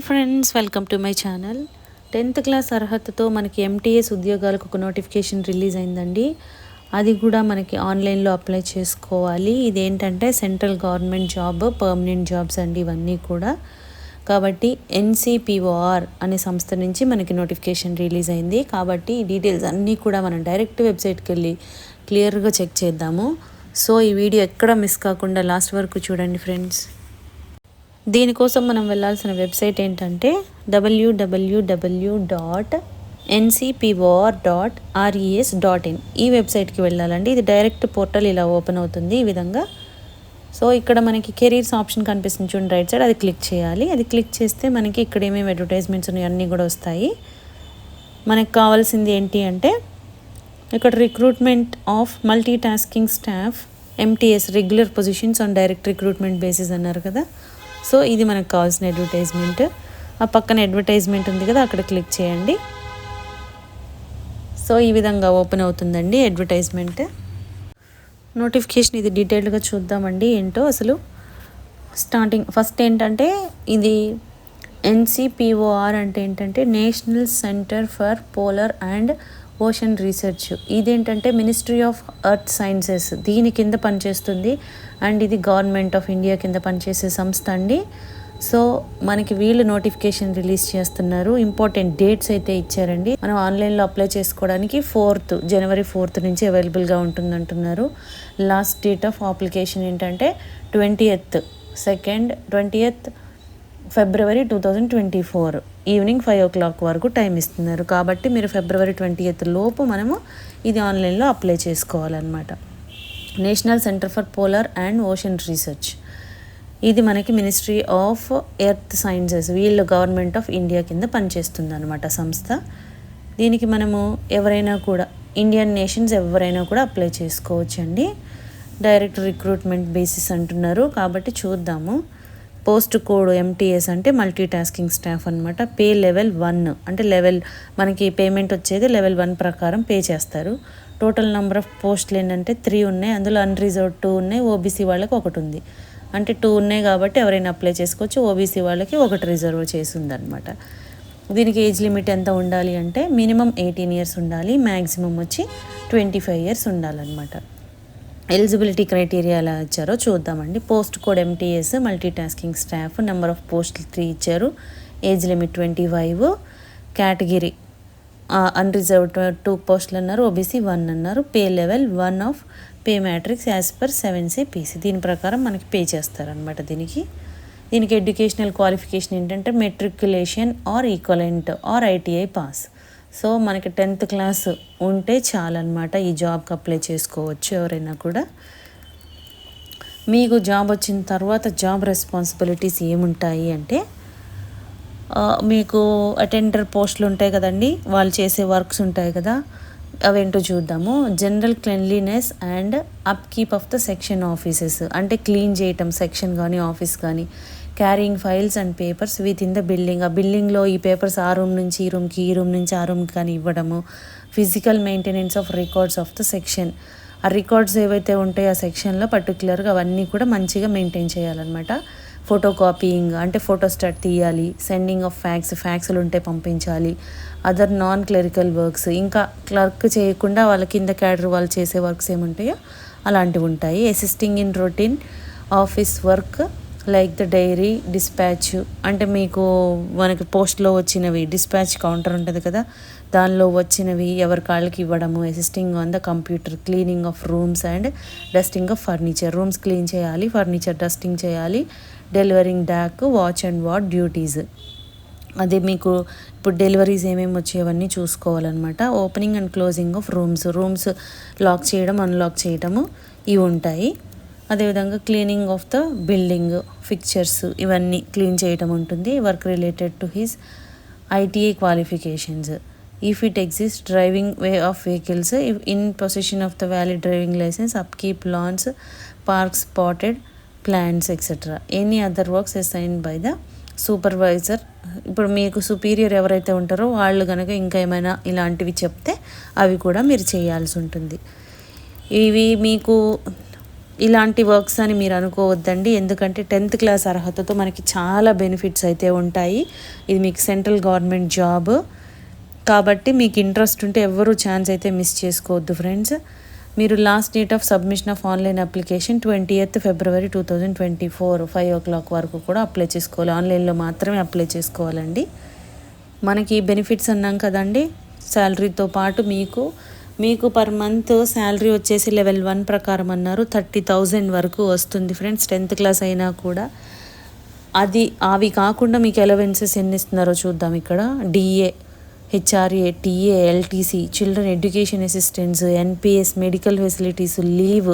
Hi friends welcome to my channel tenth class అర్హతతో మనకి MTS ఉద్యోగాలకు ఒక నోటిఫికేషన్ రిలీజ్ అయిందండి. అది కూడా మనకి ఆన్లైన్లో అప్లై చేసుకోవాలి. ఇదేంటంటే central government job permanent jobs అండి ఇవన్నీ కూడా. కాబట్టి ఎన్సిపిఓఆర్ అనే సంస్థ నుంచి మనకి నోటిఫికేషన్ రిలీజ్ అయింది. కాబట్టి ఈ డీటెయిల్స్ అన్నీ కూడా మనం డైరెక్ట్ వెబ్సైట్కి వెళ్ళి క్లియర్గా చెక్ చేద్దాము. సో ఈ వీడియో ఎక్కడ మిస్ కాకుండా లాస్ట్ వరకు చూడండి ఫ్రెండ్స్ దీనికోసం మనం వెళ్ళాల్సిన వెబ్సైట్ ఏంటంటే WWW dot NCPOR dot RES dot in ఈ వెబ్సైట్కి వెళ్ళాలండి. ఇది డైరెక్ట్ పోర్టల్ ఇలా ఓపెన్ అవుతుంది ఈ విధంగా. సో ఇక్కడ మనకి కెరీర్స్ ఆప్షన్ కనిపిస్తుంది చూడండి రైట్ సైడ్. అది క్లిక్ చేయాలి. అది క్లిక్ చేస్తే మనకి ఇక్కడ ఏమేమి అడ్వర్టైజ్మెంట్స్ ఉన్నాయి అన్నీ కూడా వస్తాయి. మనకు కావాల్సింది ఏంటి అంటే ఇక్కడ recruitment of multi tasking staff MTS regular positions on direct recruitment basis అన్నారు కదా. సో ఇది మనకు కావాల్సిన అడ్వర్టైజ్మెంట్ ఆ పక్కన అడ్వర్టైజ్మెంట్ ఉంది కదా అక్కడ క్లిక్ చేయండి. సో ఈ విధంగా ఓపెన్ అవుతుందండి అడ్వర్టైజ్మెంట్ నోటిఫికేషన్ ఇది డీటెయిల్డ్గా చూద్దామండి ఏంటో అసలు స్టార్టింగ్ ఫస్ట్ ఏంటంటే ఇది ఎన్సిపిఓఆర్ అంటే ఏంటంటే national centre for polar and ocean research ఇదేంటంటే మినిస్ట్రీ ఆఫ్ ఎర్త్ సైన్సెస్ దీని కింద పనిచేస్తుంది. అండ్ ఇది గవర్నమెంట్ ఆఫ్ ఇండియా కింద పనిచేసే సంస్థ అండి. సో మనకి వీళ్ళు నోటిఫికేషన్ రిలీజ్ చేస్తున్నారు. ఇంపార్టెంట్ డేట్స్ అయితే ఇచ్చారండి. మనం ఆన్లైన్లో అప్లై చేసుకోవడానికి ఫోర్త్ జనవరి ఫోర్త్ నుంచి అవైలబుల్గా ఉంటుంది అంటున్నారు లాస్ట్ డేట్ ఆఫ్ అప్లికేషన్ ఏంటంటే twenty eighth second twenty eighth February two thousand twenty four evening five o'clock వరకు టైం ఇస్తున్నారు. కాబట్టి మీరు ఫిబ్రవరి ట్వంటీ ఎయిత్ లోపు మనము ఇది ఆన్లైన్లో అప్లై చేసుకోవాలన్నమాట. National centre for polar and ocean research. ఇది మనకి మినిస్ట్రీ ఆఫ్ ఎర్త్ సైన్సెస్ వీళ్ళు గవర్నమెంట్ ఆఫ్ ఇండియా కింద పనిచేస్తుంది అనమాట సంస్థ. దీనికి మనము ఎవరైనా కూడా ఇండియన్ నేషన్స్ ఎవరైనా కూడా అప్లై చేసుకోవచ్చండి. డైరెక్ట్ రిక్రూట్మెంట్ బేసిస్ అంటున్నారు. కాబట్టి చూద్దాము. పోస్ట్ కోడ్ ఎంటీఎస్ అంటే మల్టీ టాస్కింగ్ స్టాఫ్ అనమాట పే లెవెల్ వన్ అంటే లెవెల్ మనకి పేమెంట్ వచ్చేది లెవెల్ వన్ ప్రకారం పే చేస్తారు. టోటల్ నెంబర్ ఆఫ్ పోస్టులు ఏంటంటే త్రీ ఉన్నాయి. అందులో అన్రిజర్వ్ టూ ఉన్నాయి. ఓబీసీ వాళ్ళకి ఒకటి ఉంది. అంటే టూ ఉన్నాయి కాబట్టి ఎవరైనా అప్లై చేసుకోవచ్చు. ఓబీసీ వాళ్ళకి ఒకటి రిజర్వ్ చేసి ఉందన్నమాట దీనికి ఏజ్ లిమిట్ ఎంత ఉండాలి అంటే మినిమం ఎయిటీన్ ఇయర్స్ ఉండాలి. మ్యాక్సిమం వచ్చి ట్వంటీ ఫైవ్ ఇయర్స్ ఉండాలన్నమాట. ఎలిజిబిలిటీ క్రైటీరియా ఎలా ఇచ్చారో చూద్దామండి. Post code MTS multi tasking staff number of పోస్టులు త్రీ ఇచ్చారు. Age limit twenty five. Category unreserved two పోస్టులు అన్నారు. ఓబీసీ వన్ అన్నారు. Pay level one of pay matrix as per seven C PC దీని ప్రకారం మనకి పే చేస్తారనమాట దీనికి. దీనికి ఎడ్యుకేషనల్ క్వాలిఫికేషన్ ఏంటంటే matriculation or equivalent or ITI pass so మనకి టెన్త్ క్లాస్ ఉంటే చాలన్నమాట ఈ జాబ్కి అప్లై చేసుకోవచ్చు ఎవరైనా కూడా. మీకు జాబ్ వచ్చిన తర్వాత జాబ్ రెస్పాన్సిబిలిటీస్ ఏముంటాయి అంటే మీకు అటెండర్ పోస్టులు ఉంటాయి కదండి వాళ్ళు చేసే వర్క్స్ ఉంటాయి కదా అవేంటో చూద్దాము. General cleanliness and upkeep of the section offices అంటే క్లీన్ చేయటం సెక్షన్ కానీ ఆఫీస్ కానీ carrying files and papers within the building ఆ బిల్డింగ్లో ఈ పేపర్స్ ఆ రూమ్ నుంచి ఈ రూమ్కి ఈ రూమ్ నుంచి ఆ రూమ్కి కానీ ఇవ్వడము. Physical maintenance of records of the section ఆ రికార్డ్స్ ఏవైతే ఉంటాయో ఆ సెక్షన్లో పర్టికులర్గా అవన్నీ కూడా మంచిగా మెయింటైన్ చేయాలన్నమాట. ఫోటో కాపీయింగ్ అంటే ఫోటో స్టార్ట్ తీయాలి. సెండింగ్ ఆఫ్ ఫ్యాక్స్ ఫ్యాక్స్లు ఉంటే పంపించాలి. అదర్ నాన్ క్లరికల్ వర్క్స్ ఇంకా క్లర్క్ చేయకుండా వాళ్ళ కింద క్యాడర్ వాళ్ళు చేసే వర్క్స్ ఏముంటాయో అలాంటివి ఉంటాయి. Assisting in routine office work like the diary dispatch అంటే మీకు మనకి పోస్ట్లో వచ్చినవి డిస్పాచ్ కౌంటర్ ఉంటుంది కదా దానిలో వచ్చినవి ఎవరి కాళ్ళకి ఇవ్వడము assisting on the computer cleaning of rooms and dusting of furniture rooms clean చేయాలి ఫర్నిచర్ డస్టింగ్ చేయాలి delivering dak watch and ward duties అదే మీకు ఇప్పుడు డెలివరీస్ ఏమేమి వచ్చేవన్నీ చూసుకోవాలన్నమాట. Opening and closing of rooms rooms lock చేయడం అన్లాక్ చేయడము ఇవి ఉంటాయి. అదేవిధంగా cleaning of the building fixtures ఇవన్నీ క్లీన్ చేయటం ఉంటుంది work related to his ITI qualifications if it exist driving way of vehicles in possession of the valid driving licence upkeep lawns park spotted plants etcetera any other works assign by the supervisor ఇప్పుడు మీకు superior ఎవరైతే ఉంటారో వాళ్ళు కనుక ఇంకా ఏమైనా ఇలాంటివి చెప్తే అవి కూడా మీరు చేయాల్సి ఉంటుంది. ఇవి మీకు ఇలాంటి వర్క్స్ అని మీరు అనుకోవద్దండి. ఎందుకంటే టెన్త్ క్లాస్ అర్హతతో మనకి చాలా బెనిఫిట్స్ అయితే ఉంటాయి. ఇది మీకు సెంట్రల్ గవర్నమెంట్ జాబ్. కాబట్టి మీకు ఇంట్రెస్ట్ ఉంటే ఎవరు ఛాన్స్ అయితే మిస్ చేసుకోవద్దు ఫ్రెండ్స్. మీరు last date of submission of online application twenty eighth February two thousand twenty four five o'clock వరకు కూడా అప్లై చేసుకోవాలి. ఆన్లైన్లో మాత్రమే అప్లై చేసుకోవాలండి. మనకి బెనిఫిట్స్ అన్నాం కదండి. శాలరీతో పాటు మీకు మీకు పర్ మంత్ శాలరీ వచ్చేసి లెవెల్ వన్ ప్రకారం అన్నారు. థర్టీ థౌజండ్ వరకు వస్తుంది ఫ్రెండ్స్ టెన్త్ క్లాస్ అయినా కూడా. అది అవి కాకుండా మీకు ఎలవెన్సెస్ ఎన్ని ఇస్తున్నారో చూద్దాం ఇక్కడ. DA HRA TA LTC children education assistants NPS medical facilities leave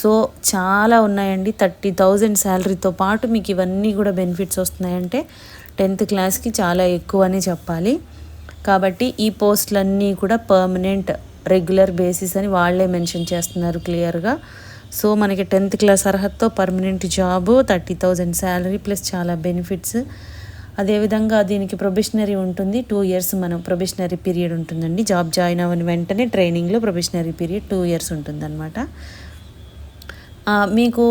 so చాలా ఉన్నాయండి. థర్టీ థౌజండ్ శాలరీతో పాటు మీకు ఇవన్నీ కూడా బెనిఫిట్స్ వస్తున్నాయంటే టెన్త్ క్లాస్కి చాలా ఎక్కువ అని చెప్పాలి. కాబట్టి ఈ పోస్టులన్నీ కూడా పర్మనెంట్ రెగ్యులర్ బేసిస్ అని వాళ్ళే మెన్షన్ చేస్తున్నారు క్లియర్గా. సో మనకి టెన్త్ క్లాస్ అర్హతతో permanent job thirty thousand salary plus చాలా బెనిఫిట్స్. అదేవిధంగా దీనికి ప్రొబిషనరీ ఉంటుంది. టూ ఇయర్స్ మనం ప్రొబిషనరీ పీరియడ్ ఉంటుందండి. జాబ్ జాయిన్ అవ్వని వెంటనే ట్రైనింగ్లో ప్రొబిషనరీ పీరియడ్ టూ ఇయర్స్ ఉంటుందన్నమాట. మీకు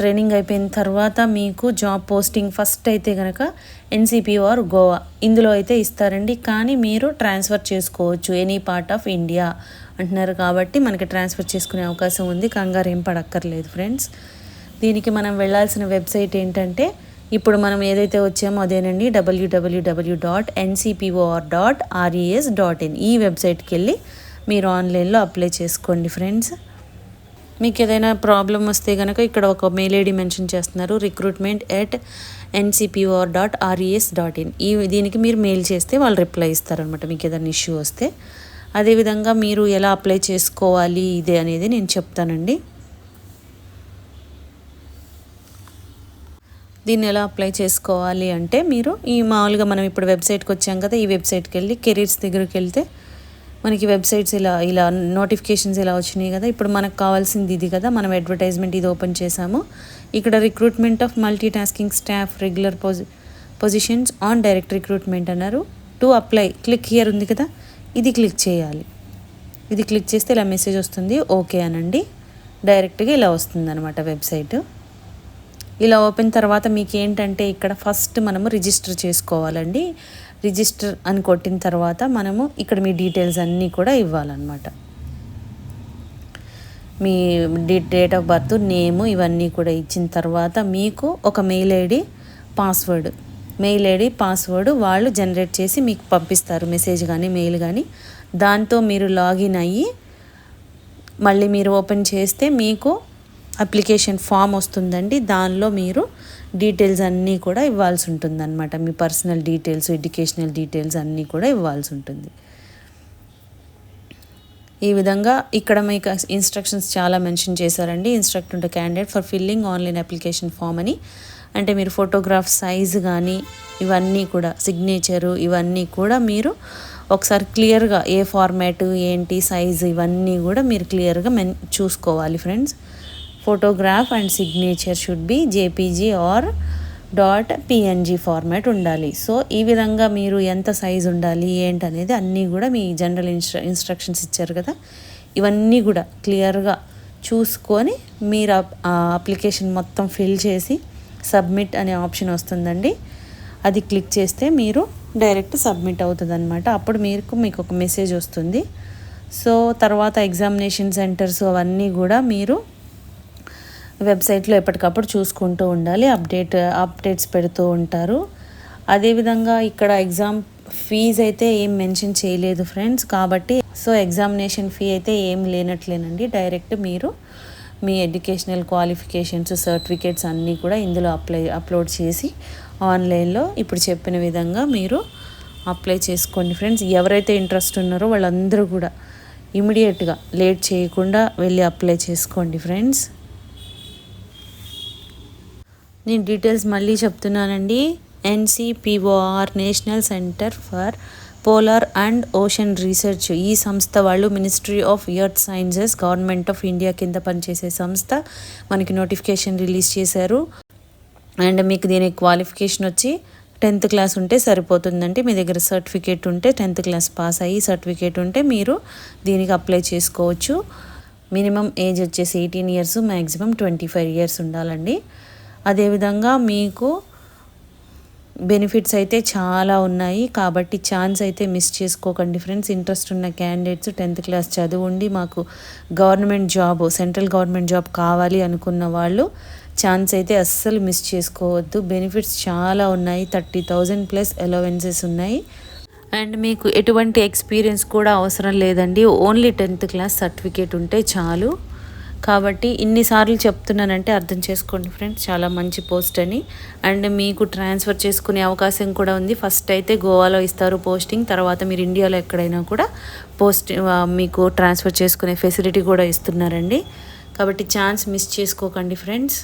ట్రైనింగ్ అయిపోయిన తర్వాత మీకు జాబ్ పోస్టింగ్ ఫస్ట్ అయితే కనుక ఎన్సిపి ఆర్ గోవా ఇందులో అయితే ఇస్తారండి. కానీ మీరు ట్రాన్స్ఫర్ చేసుకోవచ్చు. ఎనీ పార్ట్ ఆఫ్ ఇండియా అంటున్నారు కాబట్టి మనకి ట్రాన్స్ఫర్ చేసుకునే అవకాశం ఉంది. కంగారు ఏం పడక్కర్లేదు ఫ్రెండ్స్ దీనికి మనం వెళ్ళాల్సిన వెబ్సైట్ ఏంటంటే ఇప్పుడు మనం ఏదైతే వచ్చామో అదేనండి WWW dot NCPOR dot RES dot in ఈ వెబ్సైట్కి వెళ్ళి మీరు ఆన్లైన్లో అప్లై చేసుకోండి ఫ్రెండ్స్ మీకు ఏదైనా ప్రాబ్లం వస్తే కనుక ఇక్కడ ఒక మెయిల్ ఐడి మెన్షన్ చేస్తున్నారు recruitment at NCPOR dot RES dot in ఈ దీనికి మీరు మెయిల్ చేస్తే వాళ్ళు రిప్లై ఇస్తారనమాట మీకు ఏదైనా ఇష్యూ వస్తే. అదేవిధంగా మీరు ఎలా అప్లై చేసుకోవాలి ఇదే అనేది నేను చెప్తానండి. దీన్ని ఎలా అప్లై చేసుకోవాలి అంటే మీరు ఈ మామూలుగా మనం ఇప్పుడు వెబ్సైట్కి వచ్చాం కదా ఈ వెబ్సైట్కి వెళ్ళి కెరీర్స్ దగ్గరికి వెళ్తే మనకి వెబ్సైట్స్ ఇలా ఇలా నోటిఫికేషన్స్ ఇలా వచ్చినాయి కదా ఇప్పుడు మనకు కావాల్సింది ఇది కదా మనం అడ్వర్టైజ్మెంట్ ఇది ఓపెన్ చేసాము ఇక్కడ recruitment of multi tasking staff regular posi positions on direct recruitment అన్నారు. టు అప్లై క్లిక్ హియర్ ఉంది కదా ఇది క్లిక్ చేయాలి. ఇది క్లిక్ చేస్తే ఇలా మెసేజ్ వస్తుంది ఓకే అనండి. డైరెక్ట్గా ఇలా వస్తుంది అనమాట వెబ్సైట్. ఇలా ఓపెన్ తర్వాత మీకు ఏంటంటే ఇక్కడ ఫస్ట్ మనము రిజిస్టర్ చేసుకోవాలండి. రిజిస్టర్ అని కొట్టిన తర్వాత మనము ఇక్కడ మీ డీటెయిల్స్ అన్నీ కూడా ఇవ్వాలన్నమాట. మీ డేట్ ఆఫ్ బర్త్ నేము ఇవన్నీ కూడా ఇచ్చిన తర్వాత మీకు ఒక mail ID password. Mail ID password వాళ్ళు జనరేట్ చేసి మీకు పంపిస్తారు. మెసేజ్ కానీ మెయిల్ కానీ. దాంతో మీరు లాగిన్ అయ్యి మళ్ళీ మీరు ఓపెన్ చేస్తే మీకు అప్లికేషన్ ఫామ్ వస్తుందండి. దానిలో మీరు డీటెయిల్స్ అన్నీ కూడా ఇవ్వాల్సి ఉంటుంది అనమాట మీ పర్సనల్ డీటెయిల్స్ ఎడ్యుకేషనల్ డీటెయిల్స్ అన్నీ కూడా ఇవ్వాల్సి ఉంటుంది. ఈ విధంగా ఇక్కడ మీకు ఇన్స్ట్రక్షన్స్ చాలా మెన్షన్ చేశారండి. ఇన్స్ట్రక్ట్ ఉంటే candidate for filling online application form అని. అంటే మీరు ఫోటోగ్రాఫ్ సైజు కానీ ఇవన్నీ కూడా సిగ్నేచరు ఇవన్నీ కూడా మీరు ఒకసారి క్లియర్గా ఏ ఫార్మాట్ ఏంటి సైజు ఇవన్నీ కూడా మీరు క్లియర్గా మెన్ చూసుకోవాలి friends. Photograph and signature should be JPG or dot PNG format ఉండాలి. సో ఈ విధంగా మీరు ఎంత సైజ్ ఉండాలి ఏంటనేది అన్నీ కూడా మీ జనరల్ ఇన్స్ట్ర ఇన్స్ట్రక్షన్స్ ఇచ్చారు కదా. ఇవన్నీ కూడా క్లియర్గా చూసుకొని మీరు అప్లికేషన్ మొత్తం ఫిల్ చేసి సబ్మిట్ అనే ఆప్షన్ వస్తుందండి. అది క్లిక్ చేస్తే మీరు డైరెక్ట్ సబ్మిట్ అవుతుంది అనమాట అప్పుడు మీకు మీకు ఒక మెసేజ్ వస్తుంది. సో తర్వాత ఎగ్జామినేషన్ సెంటర్స్ అవన్నీ కూడా మీరు వెబ్సైట్లో ఎప్పటికప్పుడు చూసుకుంటూ ఉండాలి అప్డేట్ అప్డేట్స్ పెడుతూ ఉంటారు. అదేవిధంగా ఇక్కడ ఎగ్జామ్ ఫీజ్ అయితే ఏం మెన్షన్ చేయలేదు ఫ్రెండ్స్ కాబట్టి సో ఎగ్జామినేషన్ ఫీ అయితే ఏం లేనట్లేనండి. డైరెక్ట్ మీరు మీ ఎడ్యుకేషనల్ క్వాలిఫికేషన్స్ సర్టిఫికేట్స్ అన్నీ కూడా ఇందులో అప్లై అప్లోడ్ చేసి ఆన్లైన్లో ఇప్పుడు చెప్పిన విధంగా మీరు అప్లై చేసుకోండి ఫ్రెండ్స్. ఎవరైతే ఇంట్రెస్ట్ ఉన్నారో వాళ్ళందరూ కూడా ఇమీడియట్గా లేట్ చేయకుండా వెళ్ళి అప్లై చేసుకోండి ఫ్రెండ్స్. నేను డీటెయిల్స్ మళ్ళీ చెప్తున్నానండి. NCPOR national centre for polar and ocean research ఈ సంస్థ వాళ్ళు ministry of earth sciences government of India కింద పనిచేసే సంస్థ. మనకి నోటిఫికేషన్ రిలీజ్ చేశారు. అండ్ మీకు దీనికి క్వాలిఫికేషన్ వచ్చి టెన్త్ క్లాస్ ఉంటే సరిపోతుందండి. మీ దగ్గర సర్టిఫికేట్ ఉంటే టెన్త్ క్లాస్ పాస్ అయ్యి సర్టిఫికేట్ ఉంటే మీరు దీనికి అప్లై చేసుకోవచ్చు. మినిమం ఏజ్ వచ్చేసి eighteen years maximum twenty five years ఉండాలండి. అదేవిధంగా మీకు బెనిఫిట్స్ అయితే చాలా ఉన్నాయి. కాబట్టి ఛాన్స్ అయితే మిస్ చేసుకోకండి ఫ్రెండ్స్. ఇంట్రెస్ట్ ఉన్న క్యాండిడేట్స్ టెన్త్ క్లాస్ చదువుండి మాకు government job central government job కావాలి అనుకున్న వాళ్ళు ఛాన్స్ అయితే అస్సలు మిస్ చేసుకోవద్దు. బెనిఫిట్స్ చాలా ఉన్నాయి. థర్టీ థౌజండ్ ప్లస్ అలవెన్సెస్ ఉన్నాయి. అండ్ మీకు ఎటువంటి ఎక్స్పీరియన్స్ కూడా అవసరం లేదండి. ఓన్లీ టెన్త్ క్లాస్ సర్టిఫికేట్ ఉంటే చాలు. కాబట్టి ఇన్నిసార్లు చెప్తున్నానంటే అర్థం చేసుకోండి ఫ్రెండ్స్. చాలా మంచి పోస్ట్ అని. అండ్ మీకు ట్రాన్స్ఫర్ చేసుకునే అవకాశం కూడా ఉంది. ఫస్ట్ అయితే గోవాలో ఇస్తారు పోస్టింగ్. తర్వాత మీరు ఇండియాలో ఎక్కడైనా కూడా పోస్ట్ మీకు ట్రాన్స్ఫర్ చేసుకునే ఫెసిలిటీ కూడా ఇస్తున్నారండి. కాబట్టి ఛాన్స్ మిస్ చేసుకోకండి ఫ్రెండ్స్.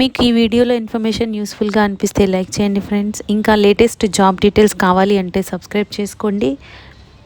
మీకు ఈ వీడియోలో ఇన్ఫర్మేషన్ యూస్ఫుల్గా అనిపిస్తే లైక్ చేయండి ఫ్రెండ్స్. ఇంకా లేటెస్ట్ జాబ్ డీటెయిల్స్ కావాలి అంటే సబ్స్క్రైబ్ చేసుకోండి.